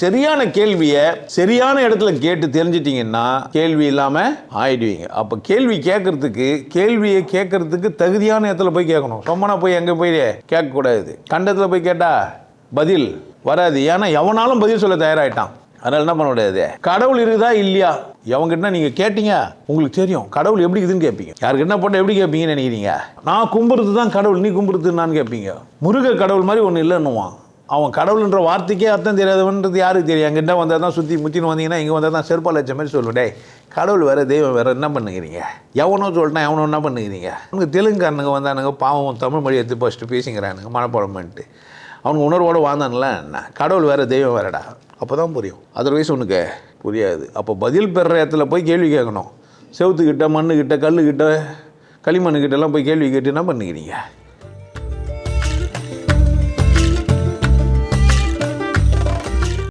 சரியான கேள்வியை சரியான இடத்துல கேட்டு தெரிஞ்சிட்டிங்கன்னா கேள்வி இல்லாமல் ஆயிடுவீங்க. அப்போ கேள்வி கேட்கறதுக்கு கேள்வியை கேட்கறதுக்கு தகுதியான இடத்துல போய் கேட்கணும். ரொம்பனா போய் எங்கே போய் கேட்கக்கூடாது. கண்டத்தில் போய் கேட்டா பதில் வராது. ஏன்னா எவனாலும் பதில் சொல்ல தயாராகிட்டான் அதனால என்ன பண்ண முடியாது? கடவுள் இருக்குதா இல்லையா? எவங்கிட்ட நீங்க கேட்டீங்க உங்களுக்கு தெரியும். கடவுள் எப்படி இருக்குதுன்னு கேட்பீங்க. யாருக்கு என்ன போட்டால் எப்படி கேட்பீங்கன்னு நினைக்கிறீங்க? நான் கும்புறது தான் கடவுள் நீ கும்புறது நான் கேட்பீங்க. முருக கடவுள் மாதிரி ஒன்று இல்லைன்னுவான். அவன் கடவுள்ன்ற வார்த்தைக்கே அர்த்தம் தெரியாதவன்றது யாருக்கு தெரியும்? எங்கிட்ட வந்தால் தான் சுற்றி முத்தின்னு வந்தீங்கன்னா இங்கே வந்தால் தான் செருப்பால் வச்ச மாதிரி சொல்லுவேன் டேய் கடவுள் வேறு தெய்வம் வேறு என்ன பண்ணுகிறீங்க? எவனோ சொல்லிட்டான் எவனோ என்ன பண்ணுகிறீங்க? அவனுக்கு தெலுங்குக்காரனுங்க வந்தானுங்க பாவம் தமிழ் மொழி எடுத்து ஃபஸ்ட்டு பேசிக்கிறானுங்க மனப்பாடம் பண்ணிட்டு. அவனுக்கு உணர்வோடு வாழ்ந்தான்ல என்ன? கடவுள் வேறு தெய்வம் வேறடா. அப்போ தான் புரியும். அதர்வைஸ் உனக்கு புரியாது. அப்போ பதில் பெறுற இடத்துல போய் கேள்வி கேட்கணும். செவுத்துக்கிட்ட மண்ணுக்கிட்ட கல்லுக்கிட்ட களிமண்ணுக்கிட்ட எல்லாம் போய் கேள்வி கேட்டு என்ன பண்ணுகிறீங்க?